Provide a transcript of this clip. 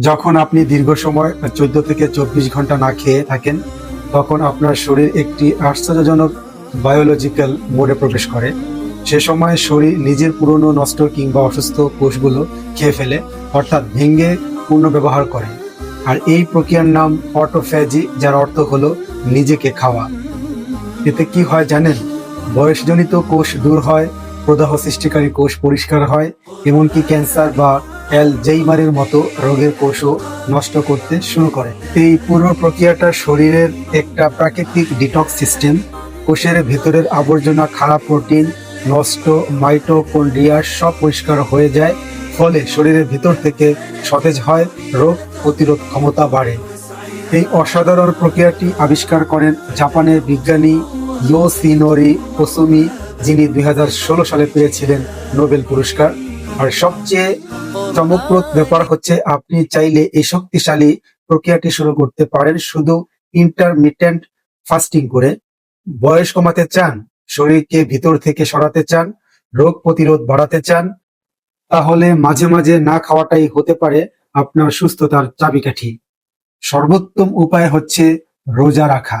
যখন আপনি দীর্ঘ সময়, চোদ্দ থেকে চব্বিশ ঘণ্টা না খেয়ে থাকেন, তখন আপনার শরীর একটি আশ্চর্যজনক বায়োলজিক্যাল মোডে প্রবেশ করে। সে সময় শরীর নিজের পুরনো নষ্ট কিংবা অসুস্থ কোষগুলো খেয়ে ফেলে, অর্থাৎ ভেঙে পুনর্ব্যবহার করে। আর এই প্রক্রিয়ার নাম অটোফ্যাজি যার অর্থ হলো নিজেকে খাওয়া। এতে কি হয় জানেন? বয়সজনিত কোষ দূর হয়, প্রদাহ সৃষ্টিকারী কোষ পরিষ্কার হয়, এমনকি ক্যান্সার বা অ্যালজেইমারের মতো রোগের কোষও নষ্ট করতে শুরু করে। এই পুরো প্রক্রিয়াটা শরীরের একটা প্রাকৃতিক ডিটক্স সিস্টেম। কোষের ভেতরের আবর্জনা, খারাপ প্রোটিন, নষ্ট মাইটোকন্ড্রিয়া সব পরিষ্কার হয়ে যায়, ফলে শরীরের ভিতর থেকে সতেজ হয়, রোগ প্রতিরোধ ক্ষমতা বাড়ে। এই অসাধারণ প্রক্রিয়াটি আবিষ্কার করেন জাপানের বিজ্ঞানী ইয়োসিনোরি ওসুমি যিনি দুই হাজার ষোলো সালে পেয়েছিলেন নোবেল পুরস্কার। আর সবচেয়ে চমকপ্রদ ব্যাপার হচ্ছে আপনি চাইলে এই শক্তিশালী প্রক্রিয়াটি শুরু করতে পারেন শুধু ইন্টারমিটেন্ট ফাস্টিং করে। বয়স কমাতে চান, শরীরকে ভিতর থেকে সরাতে চান, রোগ প্রতিরোধ বাড়াতে চান, তাহলে মাঝে মাঝে না খাওয়াটাই হতে পারে আপনার সুস্থতার চাবিকাঠি। সর্বোত্তম উপায় হচ্ছে রোজা রাখা।